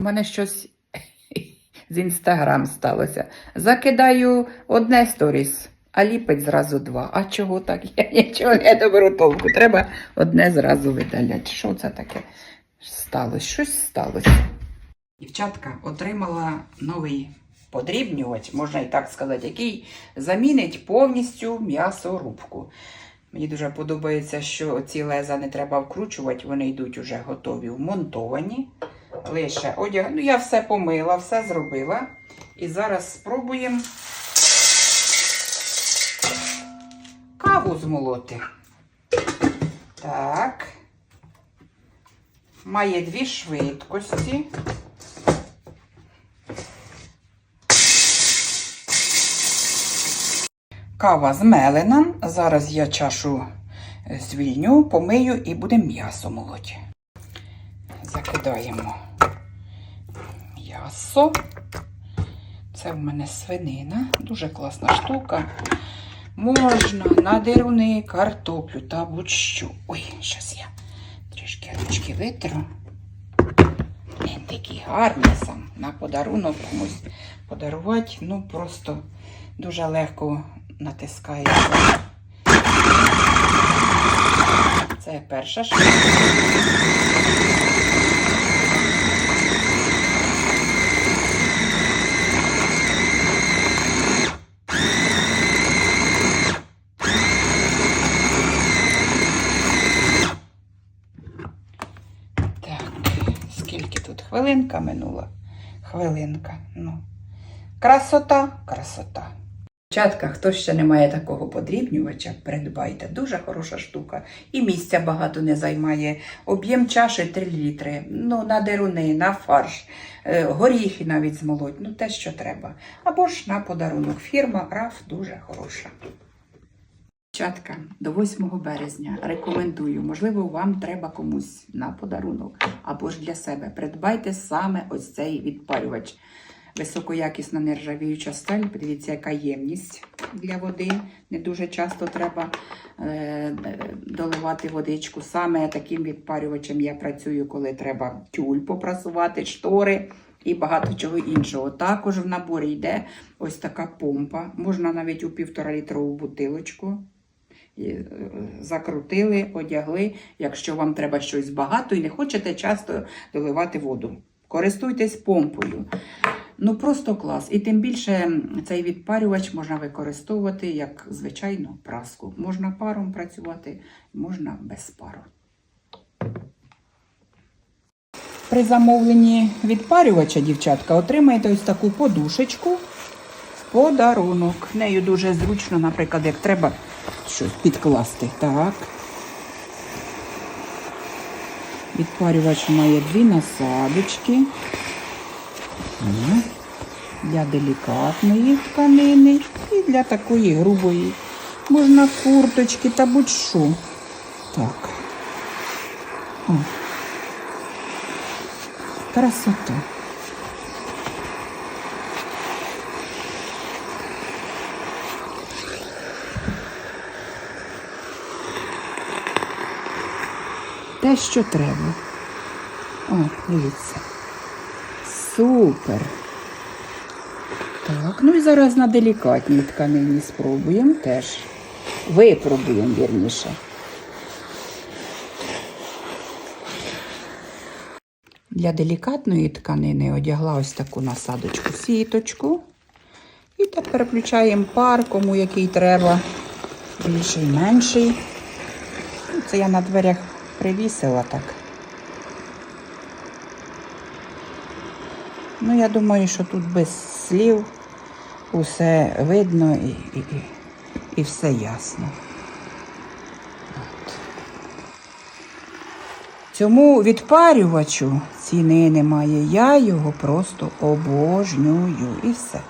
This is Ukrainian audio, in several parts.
У мене щось з інстаграм сталося. Закидаю одне сторіс, а ліпить зразу два. А чого так? Я нічого не доберу толку. Треба одне зразу видаляти. Що це таке сталося? Щось сталося. Дівчатка отримала новий подрібнювач, можна і так сказати, який замінить повністю м'ясорубку. Мені дуже подобається, що ці леза не треба вкручувати, вони йдуть уже готові, вмонтовані. Лише одяг. Ну, я все помила, все зробила. І зараз спробуємо каву змолоти. Так. Має дві швидкості. Кава змелена. Зараз я чашу е, звільню, помию і будемо м'ясо молоти. Закидаємо м'ясо. Це в мене свинина, дуже класна штука. Можна на дируни, картоплю та будь-що. Ой, зараз я трішки ручки витру. Він такий гарний сам. На подарунок комусь подарувати. Ну, просто дуже легко натискається. Це перша штука. Так, скільки тут хвилинка минула? Хвилинка. Ну. Красота, красота. Дівчатка, хто ще не має такого подрібнювача, придбайте. Дуже хороша штука. І місця багато не займає. Об'єм чаші 3 літри. Ну, на деруни, на фарш, е, горіхи навіть змолоть. Ну, те, що треба. Або ж на подарунок. Фірма РАФ дуже хороша. Дівчатка, до 8 березня рекомендую, можливо, вам треба комусь на подарунок або ж для себе. Придбайте саме ось цей відпарювач. Високоякісна нержавіюча сталь. Подивіться, яка ємність для води. Не дуже часто треба е, доливати водичку. Саме таким відпарювачем я працюю, коли треба тюль попрасувати, штори і багато чого іншого. Також в наборі йде ось така помпа. Можна навіть у півтора літрову бутилочку. Е, Закрутили, одягли. Якщо вам треба щось багато і не хочете часто доливати воду. Користуйтесь помпою. Ну просто клас. І тим більше цей відпарювач можна використовувати як звичайну праску. Можна паром працювати, можна без пару. При замовленні відпарювача, дівчатка, отримаєте ось таку подушечку в подарунок. Нею дуже зручно, наприклад, як треба щось підкласти. Так. Відпарювач має дві насадочки. Для делікатної тканини і для такої грубої. Можна курточки та будь-що. Так. О. Красота. Те, що треба. О, дивіться. Супер. Так, ну і зараз на делікатній тканині спробуємо теж. Випробуємо, вірніше. Для делікатної тканини одягла ось таку насадочку сіточку. І тепер включаємо пар, кому який треба, більший, менший. Ну, Це я на дверях привісила так. Ну, я думаю, що тут без слів усе видно і, і, і, все ясно. От. Цьому відпарювачу ціни немає. Я його просто обожнюю і все.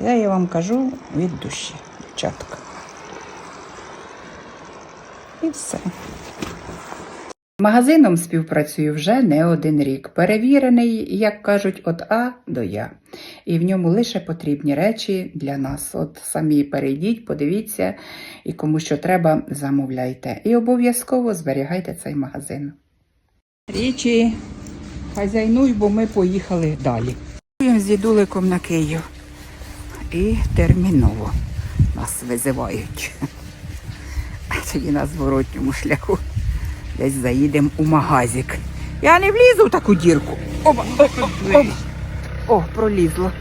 Я, я вам кажу від душі, дівчатка. І все. Магазином співпрацюю вже не один рік. Перевірений, як кажуть, від А до Я. І в ньому лише потрібні речі для нас. От самі перейдіть, подивіться, і кому що треба, замовляйте. І обов'язково зберігайте цей магазин. Річі хазяйнуй, бо ми поїхали далі. З дідуликом на Київ. І терміново нас визивають. Тоді на зворотньому шляху десь заїдемо у магазик. Я не влізу в таку дірку. Оба, о, о, оба. О, пролізло.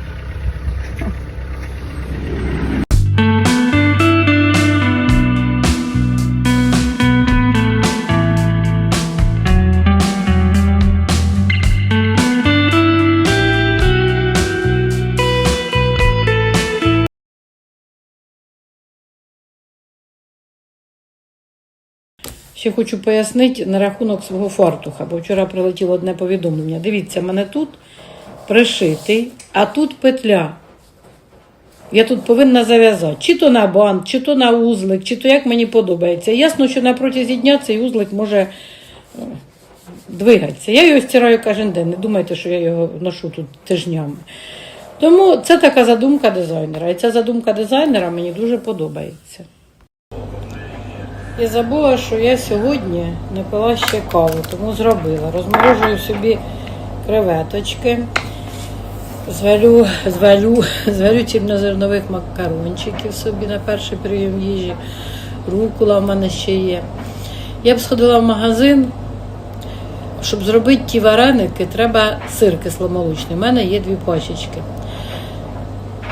Ще хочу пояснити на рахунок свого фартуха, бо вчора прилетіло одне повідомлення. Дивіться, мене тут пришитий, а тут петля. Я тут повинна зав'язати. Чи то на бант, чи то на узлик, чи то як мені подобається. Ясно, що на протязі дня цей узлик може е, двигатися. Я його стираю кожен день. Не думайте, що я його ношу тут тижнями. Тому це така задумка дизайнера. І ця задумка дизайнера мені дуже подобається. Я забула, що я сьогодні не пила ще каву, тому зробила. Розморожую собі креветочки, зварю, зварю, зварю цільнозернових макарончиків собі на перший прийом їжі. Рукула в мене ще є. Я б сходила в магазин. Щоб зробити ті вареники, треба сир кисломолочний. У мене є дві пачечки.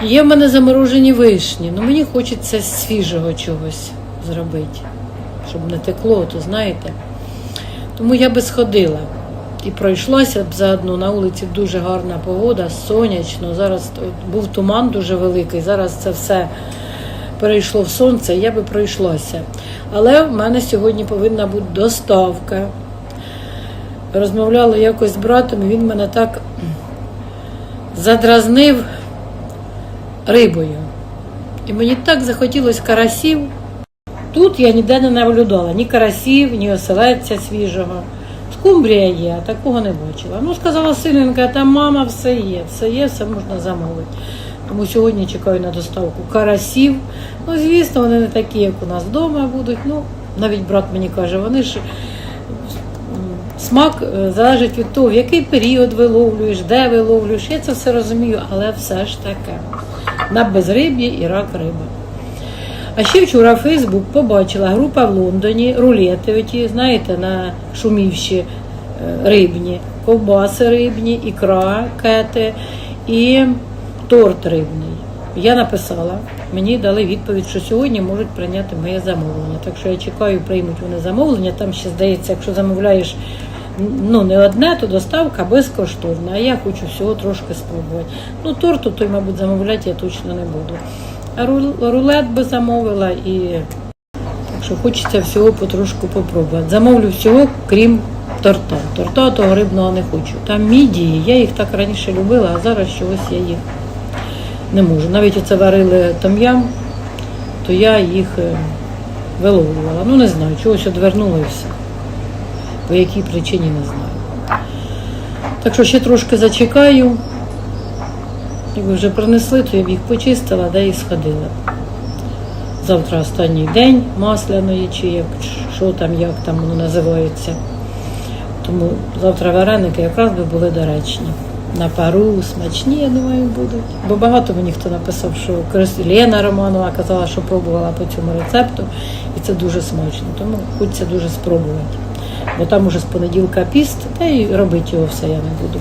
Є в мене заморожені вишні, але мені хочеться свіжого чогось зробити, щоб не текло, то знаєте. Тому я би сходила і пройшлася б заодно. На вулиці дуже гарна погода, сонячно. Зараз був туман дуже великий, зараз це все перейшло в сонце, я би пройшлася. Але в мене сьогодні повинна бути доставка. Розмовляла якось з братом, і він мене так задразнив рибою. І мені так захотілося карасів. Тут я ніде не наблюдала ні карасів, ні оселедця свіжого. Скумбрія є, а такого не бачила. Ну, сказала синенька, там мама все є, все є, все можна замовити. Тому сьогодні чекаю на доставку карасів. Ну, звісно, вони не такі, як у нас вдома будуть. Ну, навіть брат мені каже, вони ж смак е, залежить від того, в який період виловлюєш, де виловлюєш. Я це все розумію, але все ж таке. На безриб'ї і рак риби. А ще вчора Фейсбук побачила група в Лондоні, рулети, оті, знаєте, на шумівші е, рибні, ковбаси рибні, ікра, кети і торт рибний. Я написала, мені дали відповідь, що сьогодні можуть прийняти моє замовлення. Так що я чекаю, приймуть вони замовлення. Там ще здається, якщо замовляєш ну, не одне, то доставка безкоштовна. А я хочу всього трошки спробувати. Ну, торту той, мабуть, замовляти я точно не буду. Рулет би замовила і так що хочеться всього потрошку попробувати. Замовлю всього, крім торта. Торта того рибного не хочу. Там мідії, я їх так раніше любила, а зараз чогось я їх не можу. Навіть оце варили там'ям, то я їх е, виловлювала. Ну не знаю, чогось одвернула і все. По якій причині не знаю. Так що ще трошки зачекаю. Якби вже принесли, то я б їх почистила, де і сходила. Завтра останній день масляної, чи як, що там, як там воно називається. Тому завтра вареники якраз би були доречні. На пару, смачні, я думаю, будуть. Бо багато мені хто написав, що Лена Романова казала, що пробувала по цьому рецепту, і це дуже смачно. Тому хочеться дуже спробувати. Бо там уже з понеділка піст, та й робити його все я не буду.